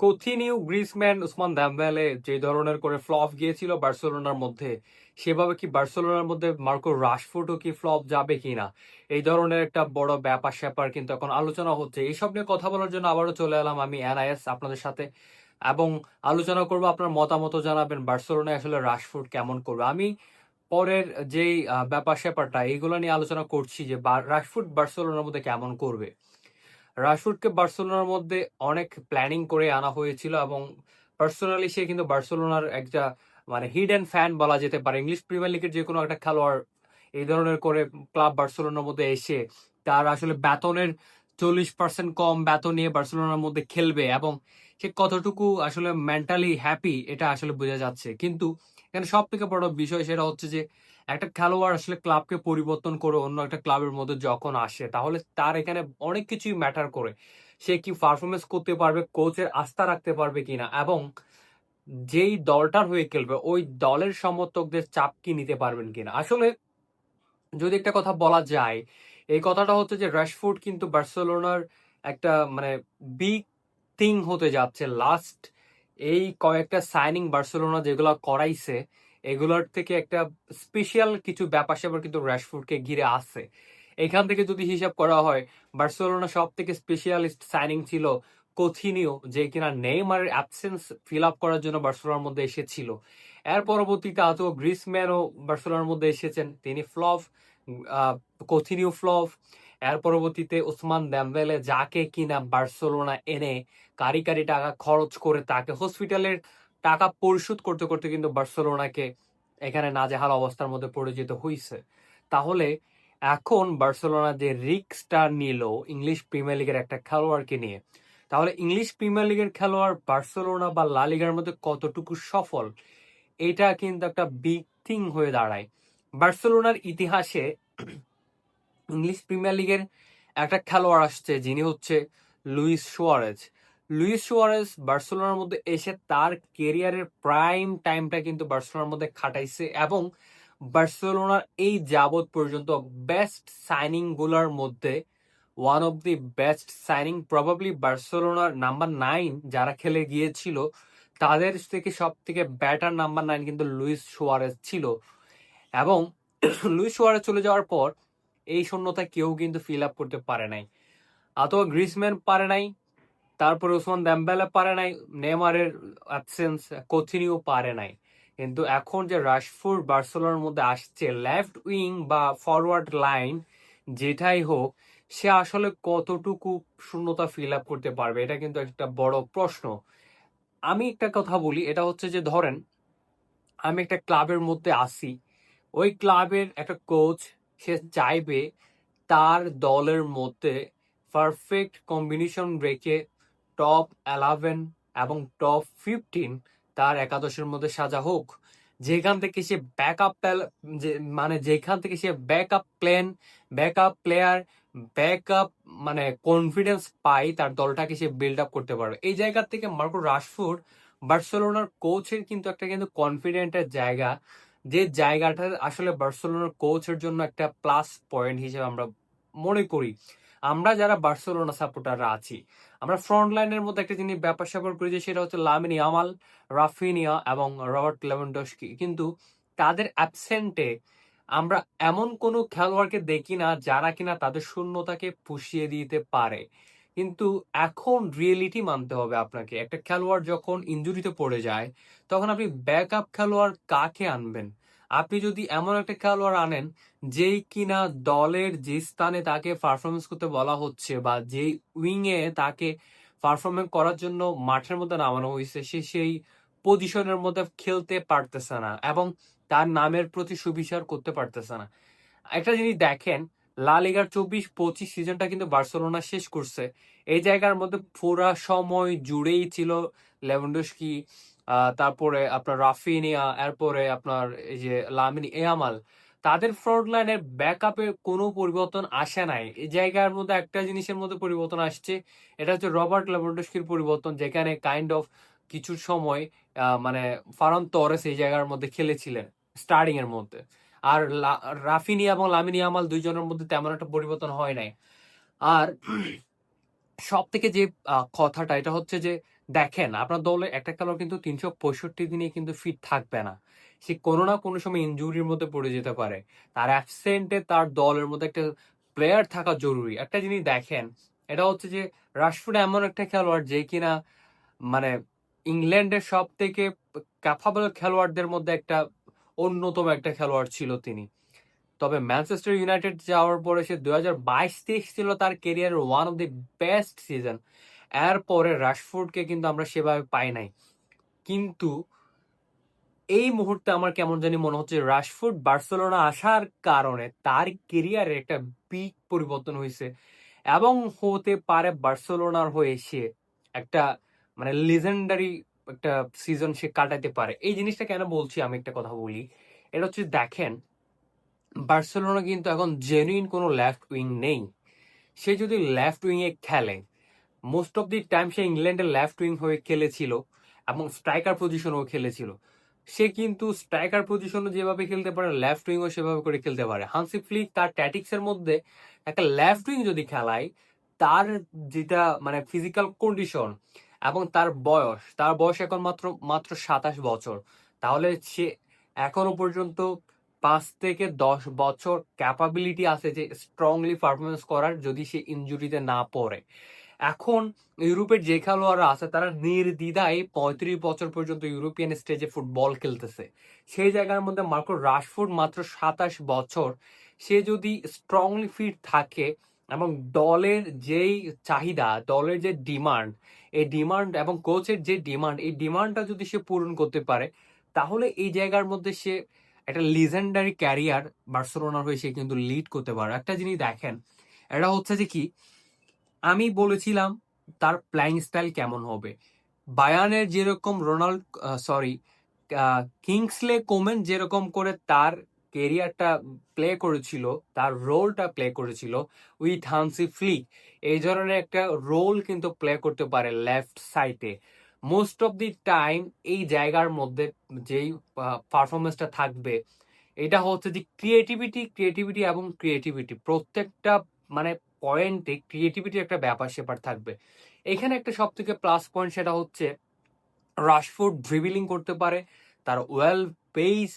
কোথিনিউ গ্রিসম্যান উসমান দাম্বেলে যে ধরনের করে ফ্লপ গিয়েছিল বার্সেলোনার মধ্যে, সেভাবে কি বার্সেলোনার মধ্যে মার্কো রাশফোর্ডও কি ফ্লপ যাবে কিনা? এই ধরনের একটা বড় ব্যাপার স্যাপার কিন্তু এখন আলোচনা হচ্ছে। এইসব নিয়ে কথা বলার জন্য আবারও চলে এলাম আমি এনআইএস আপনাদের সাথে এবং আলোচনা করব আপনার মতামত জানাবেন বার্সেলোনায় আসলে রাশফোর্ড কেমন করবে। আমি পরের যেই ব্যাপার স্যাপারটা, এইগুলো নিয়ে আলোচনা করছি যে রাশফোর্ড বার্সেলোনার মধ্যে কেমন করবে। রাশফোর্ডকে বার্সেলোনার মধ্যে অনেক প্ল্যানিং করে আনা হয়েছিল এবং পার্সোনালি সে কিন্তু বার্সেলোনার একটা মানে হিডেন ফ্যান বলা যেতে পারে। ইংলিশ প্রিমিয়ার লিগের যে কোনো একটা খেলোয়াড় এই ধরনের করে ক্লাব বার্সেলোনার মধ্যে এসে তার আসলে বেতনের চল্লিশ পার্সেন্ট কম বেতন নিয়ে বার্সেলোনার মধ্যে খেলবে এবং সে কতটুকু আসলে মেন্টালি হ্যাপি এটা আসলে বোঝা যাচ্ছে। কিন্তু এখানে সব থেকে বড় বিষয় সেটা হচ্ছে যে, একটা খেলোয়াড় আসলে ক্লাবকে পরিবর্তন করে অন্য একটা ক্লাবের মধ্যে যখন আসে, তাহলে তার এখানে অনেক কিছুই ম্যাটার করে। সে কি পারফরমেন্স করতে পারবে কোচের আস্থা রাখতে পারবে কিনা এবং যেই দলটার হয়ে খেলবে, ওই দলের সমর্থকদের চাপ কি নিতে পারবেন কিনা? আসলে যদি একটা কথা বলা যায়, এই কথাটা হচ্ছে যে রাশফোর্ড কিন্তু বার্সেলোনার একটা মানে বিগ থিং হতে যাচ্ছে। লাস্ট এই কয়েকটা সাইনিং বার্সেলোনা যেগুলো করাইছে, এগুলোর থেকে একটা স্পেশাল কিছু ব্যাপার স্যাপার কিন্তু রাশফোর্ডকে ঘিরে আসছে এখান থেকে যদি হিসাব করা হয় বার্সেলোনা সব থেকে স্পেশালিস্ট সাইনিং ছিল কোথিনিও যে কিনা নেইমারের অ্যাবসেন্স ফিল আপ করার জন্য বার্সেলোনার মধ্যে এসেছিল। এর পরবর্তীতে আতো গ্রিসম্যানও বার্সেলোনার মধ্যে এসেছেন, তিনি ফ্লপ কোথিনিও ফ্লপ এর পরবর্তীতে ওসমান দেমবেলে যাকে কিনা বার্সেলোনা এনে কারি কারি টাকা খরচ করে তাকে হসপিটালের টাকা পরিশোধ করতে করতে কিন্তু বার্সেলোনাকে এখানে নাজেহাল অবস্থার মধ্যে পড়ে যেতে হইছে। তাহলে এখন বার্সেলোনা যে রিক্সটা নিল ইংলিশ প্রিমিয়ার লিগের একটা খেলোয়াড়কে নিয়ে, তাহলে ইংলিশ প্রিমিয়ার লিগের খেলোয়াড় বার্সেলোনা বা লা লিগার মধ্যে কতটুকু সফল, এটা কিন্তু একটা বিগ থিং হয়ে দাঁড়ায়। বার্সেলোনার ইতিহাসে ইংলিশ প্রিমিয়ার লিগের একটা খেলোয়াড় আসছে, যিনি হচ্ছে লুইস সুয়ারেজ। লুইস সুয়ারেজ বার্সেলোনার মধ্যে এসে তার কেরিয়ারের প্রাইম টাইমটা কিন্তু বার্সেলোনার মধ্যে খাটাইছে এবং বার্সেলোনার এই যাবৎ পর্যন্ত বেস্ট সাইনিংগুলার মধ্যে one of the best signing probably বার্সেলোনার নাম্বার নাইন যারা খেলে গিয়েছিল, তাদের থেকে সব থেকে ব্যাটার নাম্বার নাইন কিন্তু লুইস সুয়ারেজ ছিল। এবং লুইস সুয়ারেজ চলে যাওয়ার পর এই শূন্যতা কেউ কিন্তু ফিল আপ করতে পারে নাই। অথবা গ্রিসম্যান পারে নাই, তারপরে ওসমান দ্যাম্বেলা পারে নাই নেমারের অ্যাবসেন্স কোথিনিও পারে নাই। কিন্তু এখন যে রাশফুর বার্সেলোনার মধ্যে আসছে লেফট উইং বা ফরওয়ার্ড লাইন যেটাই হোক, সে আসলে কতটুকু শূন্যতা ফিল আপ করতে পারবে, এটা কিন্তু একটা বড় প্রশ্ন। আমি একটা কথা বলি, এটা হচ্ছে যে ধরেন, আমি একটা ক্লাবের মধ্যে আসি, ওই ক্লাবের একটা কোচ সে চাইবে তার দলের মধ্যে পারফেক্ট কম্বিনেশন রেখে টপ এলেভেন এবং টপ ফিফটিন তার একাদশের মধ্যে সাজা হোক। যেখান থেকে সে ব্যাকআপ মানে যেখান থেকে সে backup plan backup player backup মানে কনফিডেন্স পায় তার দলটাকে সে বিল্ড আপ করতে পারবে। এই জায়গা থেকে মার্কো রাশফোর্ড বার্সেলোনার কোচের কিন্তু একটা কিন্তু কনফিডেন্টের জায়গা। যে জায়গাটা আসলে বার্সেলোনার কোচের জন্য একটা প্লাস পয়েন্ট হিসেবে আমরা মনে করি। আমরা যারা বার্সেলোনা সাপোর্টাররা আছি, আমরা ফ্রন্ট লাইনের মধ্যে একটা জিনিস ব্যাপার স্যাপার করি যে সেটা হচ্ছে লামিনি আমাল রাফিনিয়া এবং রবার্ট লেভেন্ডস্কি কিন্তু তাদের অ্যাবসেন্টে আমরা এমন কোনো খেলোয়াড়কে দেখি না যারা কিনা তাদের শূন্যতাকে পুষিয়ে দিতে পারে। কিন্তু এখন রিয়েলিটি মানতে হবে আপনাকে। একটা খেলোয়াড় যখন ইঞ্জুরিতে পড়ে যায়, তখন আপনি ব্যাকআপ খেলোয়াড় কাকে আনবেন? আপনি যদি এমন একটা খেলোয়াড় আনেন, যেই কিনা দলের যে স্থানে তাকে পারফরমেন্স করতে বলা হচ্ছে বা যেই উইংয়ে তাকে পারফরমেন্স করার জন্য মাঠের মধ্যে নামানো হয়েছে, সে সেই পজিশনের মধ্যে খেলতে পারতেছে না এবং তার নামের প্রতি সুবিচার করতে পারতেছে না। একটা জিনিস দেখেন লা লিগার চব্বিশ পঁচিশ সিজনটা কিন্তু বার্সেলোনা শেষ করছে। এই জায়গার মধ্যে পুরা সময় জুড়েই ছিল লেভেন্ডস্কি তারপরে আপনার রাফিনিয়া, এরপরে আপনার এই যে লামিনি এয়ামাল তাদের ফ্রন্ট লাইনের ব্যাকআপে কোনো পরিবর্তন আসে নাই। এই জায়গার মধ্যে একটা জিনিসের মধ্যে পরিবর্তন আসছে, এটা হচ্ছে রবার্ট লেভেন্ডস্কির পরিবর্তন, যেখানে কাইন্ড অফ কিছু সময় মানে ফারান তরেস এই জায়গার মধ্যে খেলেছিলেন স্টার্টিং এর মধ্যে। আর লা- রাফিনি এবং লামিনি আমাল দুইজনের মধ্যে তেমন একটা পরিবর্তন হয় নাই। আর সব থেকে যে কথাটা, এটা হচ্ছে যে, দেখেন, আপনার দলে একটা খেলোয়াড় কিন্তু তিনশো পঁয়ষট্টি দিনে কিন্তু ফিট থাকবে না। সে কোনো না কোনো সময় ইনজুরির মধ্যে পড়ে যেতে পারে। তার অ্যাবসেন্টে তার দলের মধ্যে একটা প্লেয়ার থাকা জরুরি। একটা জিনিস দেখেন, এটা হচ্ছে যে রাশফোর্ড এমন একটা খেলোয়াড় যে কিনা মানে ইংল্যান্ডের সব থেকে ক্যাপাবল খেলোয়াড়দের মধ্যে একটা অন্যতম একটা খেলোয়াড় ছিল তিনি। তবে ম্যানচেস্টার ইউনাইটেড যাওয়ার পরে সে দু হাজার বাইশ তেইশ ছিল তার কেরিয়ারের one of the best season এরপরে রাশফোর্ডকে কিন্তু আমরা সেভাবে পাই নাই। কিন্তু এই মুহূর্তে আমার কেমন জানি মনে হচ্ছে রাশফোর্ড বার্সেলোনা আসার কারণে তার কেরিয়ারে একটা বিগ পরিবর্তন হয়েছে এবং হতে পারে বার্সেলোনার হয়ে সে একটা মানে লিজেন্ডারি একটা সিজন সে কাটাতে পারে। এই জিনিসটা কেন বলছি আমি একটা কথা বলি? এটা হচ্ছে দেখেন, বার্সেলোনা কিন্তু এখন জেনুইন কোনো লেফট উইং নেই। সে যদি লেফট উইংয়ে খেলে মোস্ট অফ দি টাইম সে ইংল্যান্ডের লেফট উইং হয়ে খেলেছিল এবং স্ট্রাইকার পজিশনেও খেলেছিল। সে কিন্তু স্ট্রাইকার পজিশনে যেভাবে খেলতে পারে লেফট উইংও সেভাবে করে খেলতে পারে। হানসি ফ্লিক তার ট্যাটিক্সের মধ্যে একটা লেফট উইং যদি খেলায়, তার যেটা মানে ফিজিক্যাল কন্ডিশন এবং তার বয়স তার বয়স এখন মাত্র মাত্র সাতাশ বছর। তাহলে সে এখনও পর্যন্ত পাঁচ থেকে দশ বছর ক্যাপাবিলিটি আছে যে স্ট্রংলি পারফরমেন্স করার যদি সে ইনজুরিতে না পড়ে। এখন ইউরোপের যে খেলোয়াড়রা আছে, তারা নির্দ্বিধায় পঁয়ত্রিশ বছর পর্যন্ত ইউরোপিয়ান স্টেজে ফুটবল খেলতেছে। সেই জায়গার মধ্যে মার্কো রাশফোর্ড মাত্র সাতাশ বছর। সে যদি স্ট্রংলি ফিট থাকে এবং দলের যেই চাহিদা, দলের যে ডিমান্ড এই ডিমান্ড এবং কোচের যে ডিমান্ড এই ডিমান্ডটা যদি সে পূরণ করতে পারে, তাহলে এই জায়গার মধ্যে সে একটা লিজেন্ডারি ক্যারিয়ার বার্সেলোনার হয়ে সে কিন্তু লিড করতে পারে। একটা জিনিস দেখেন, এটা হচ্ছে যে কি, আমি বলেছিলাম তার প্ল্যাইং স্টাইল কেমন হবে। বায়ানের যেরকম রোনাল্ড সরি কিংসলে কোমেন যেরকম করে তার কেরিয়ারটা প্লে করেছিল, তার রোলটা প্লে করেছিল উইথ হানসি ফ্লিক এই ধরনের একটা রোল কিন্তু প্লে করতে পারে লেফট সাইডে মোস্ট অফ দি টাইম এই জায়গার মধ্যে যেই পারফরমেন্সটা থাকবে, এটা হচ্ছে যে ক্রিয়েটিভিটি ক্রিয়েটিভিটি এবং ক্রিয়েটিভিটি প্রত্যেকটা মানে পয়েন্টে ক্রিয়েটিভিটি একটা ব্যাপার সেপার থাকবে। এখানে একটা সব থেকে প্লাস পয়েন্ট সেটা হচ্ছে রাশফোর্ড ড্রিবিলিং করতে পারে, তার ওয়েল পেস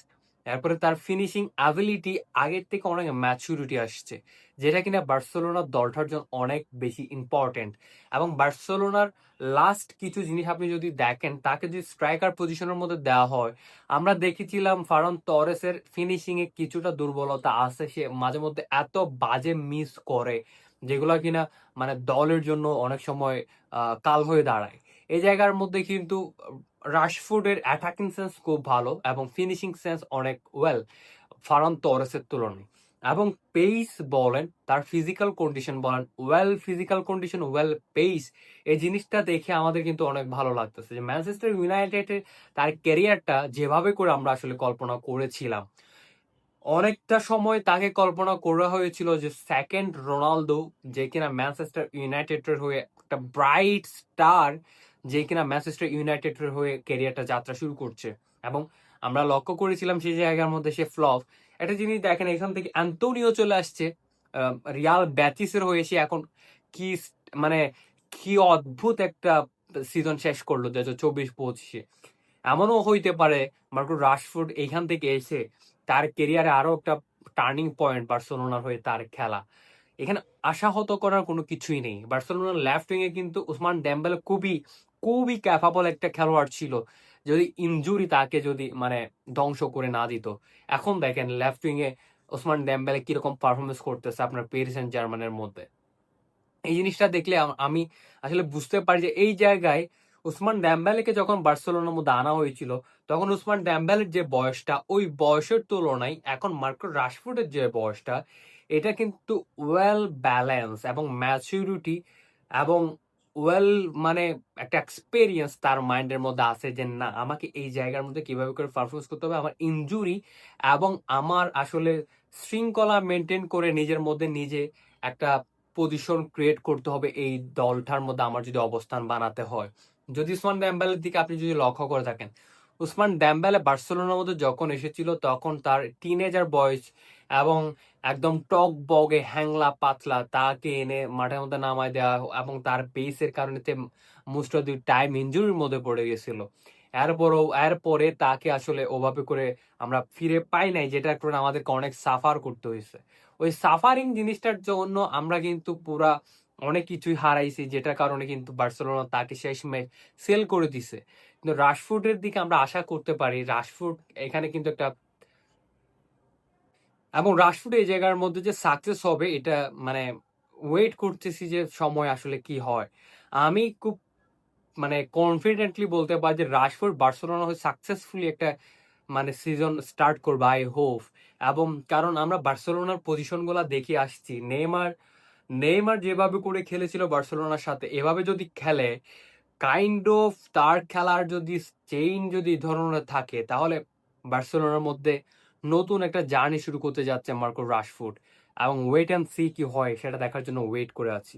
তারপরে তার ফিনিশিং অ্যাবিলিটি আগের থেকে অনেক ম্যাচুরিটি আসছে, যেটা কিনা বার্সেলোনার দলটার জন্য অনেক বেশি ইম্পর্টেন্ট এবং বার্সেলোনার লাস্ট কিছু জিনিস আপনি যদি দেখেন, তাকে যদি স্ট্রাইকার পজিশনের মধ্যে দেওয়া হয়, আমরা দেখেছিলাম ফারন তরেসের ফিনিশিং এ কিছুটা দুর্বলতা আছে, সে মাঝে মধ্যে এত বাজে মিস করে, যেগুলো কিনা মানে দলের জন্য অনেক সময় কাল হয়ে দাঁড়ায়। এই জায়গার মধ্যে কিন্তু রাশফুডের অ্যাটাকিং সেন্স খুব ভালো এবং ফিনিশিং সেন্স অনেক ওয়েল ফারান তরেসের তুলনায়। এবং পেস বলেন, তার ফিজিক্যাল কন্ডিশন বলেন well physical condition well pace এই জিনিসটা দেখে আমাদের কিন্তু অনেক ভালো লাগতেছে যে ম্যানচেস্টার ইউনাইটেডের তার ক্যারিয়ারটা যেভাবে করে আমরা আসলে কল্পনা করেছিলাম। অনেকটা সময় তাকে কল্পনা করা হয়েছিল যে সেকেন্ড রোনালদো যে কিনা ম্যানচেস্টার ইউনাইটেডের হয়ে একটা ব্রাইট স্টার যে কিনা ম্যানচেস্টার ইউনাইটেডের হয়ে ক্যারিয়ারটা যাত্রা শুরু করছে। এবং আমরা লক্ষ্য করেছিলাম সেই জায়গার মধ্যে সে ফ্লপ। একটা জিনিস দেখেন, এখান থেকে অ্যান্টোনিও চলে আসছে। রিয়াল ব্যাটিসের হয়ে সে এখন কি মানে কি অদ্ভুত একটা সিজন শেষ করল দু হাজার চব্বিশ পঁচিশে। এমনও হইতে পারে মার্কো রাশফোর্ড এইখান থেকে এসে তার কেরিয়ারে আরও একটা টার্নিং পয়েন্ট বার্সেলোনার হয়ে তার খেলা। এখানে আশাহত করার কোনো কিছুই নেই। বার্সেলোনার লেফট উইং এ কিন্তু উসমান ডেম্বেলে খুবই খুবই ক্যাপাবল একটা খেলোয়াড় ছিল। যদি ইনজুরি তাকে যদি মানে ধ্বংস করে না দিত। এখন দেখেন লেফট উইং এ ওসমান ডেম্বেলে কীরকম পারফরমেন্স করতেছে আপনার প্যারিস এন্ড জার্মানের মধ্যে। এই জিনিসটা দেখলে আমি আসলে বুঝতে পারি যে এই জায়গায় উসমান ড্যাম্বেলেকে যখন বার্সেলোনার মধ্যে আনা হয়েছিল, তখন উসমান ড্যাম্বেলের যে বয়সটা, ওই বয়সের তুলনায় এখন মার্কো রাশফোর্ডের যে বয়সটা, এটা কিন্তু ওয়েল ব্যালেন্স এবং ম্যাচুরিটি এবং ওয়েল মানে একটা এক্সপেরিয়েন্স তার মাইন্ডের মধ্যে আছে যে, না, আমাকে এই জায়গার মধ্যে কীভাবে করে পারফর্মেন্স করতে হবে? আমার ইনজুরি এবং আমার আসলে শৃঙ্খলা মেনটেন করে নিজের মধ্যে নিজে একটা পজিশন ক্রিয়েট করতে হবে এই দলটার মধ্যে আমার যদি অবস্থান বানাতে হয়। যদি উসমান ডেম্বেলের দিকে আপনি যদি লক্ষ্য করে থাকেন উসমান ড্যাম্বেলে বার্সেলোনার মধ্যে যখন এসেছিল, তখন তার টিনেজার বয়স এবং একদম টক বগে, হ্যাংলা পাতলা, তাকে এনে মাঠের মধ্যে নামায় দেওয়া এবং তার পেসের কারণে মুস্টাদি টাইম ইঞ্জুরির মধ্যে পড়ে গেছিল। এরপরও, এরপরে তাকে আসলে ওভাবে করে আমরা ফিরে পাই নাই, যেটার কারণে আমাদেরকে অনেক সাফার করতে হয়েছে। ওই সাফারিং জিনিসটার জন্য আমরা কিন্তু পুরা অনেক কিছুই হারাইছি, যেটার কারণে কিন্তু বার্সেলোনা তাকে শেষমেশ সেল করে দিছে। কিন্তু রাশফুডের দিকে আমরা আশা করতে পারি রাশফুড এখানে কিন্তু একটা এবং রাশফুড এই জায়গার মধ্যে যে সাকসেস হবে, এটা মানে ওয়েট করতেছি যে সময় আসলে কি হয়। আমি খুব মানে কনফিডেন্টলি বলতে পারি যে রাশফোর্ড বার্সেলোনা হয়ে সাকসেসফুলি একটা মানে সিজন স্টার্ট করবে আই হোপ এবং কারণ আমরা বার্সেলোনার পজিশনগুলো দেখে আসছি, নেইমার নেইমার যেভাবে করে খেলেছিল বার্সেলোনার সাথে, এভাবে যদি খেলে কাইন্ড অফ তার খেলার যদি চেইন যদি ধরনের থাকে, তাহলে বার্সেলোনার মধ্যে নতুন একটা জার্নি শুরু করতে যাচ্ছে মার্কো রাশফুড এবং ওয়েট অ্যান্ড সি কি হয়, সেটা দেখার জন্য ওয়েট করে আছি।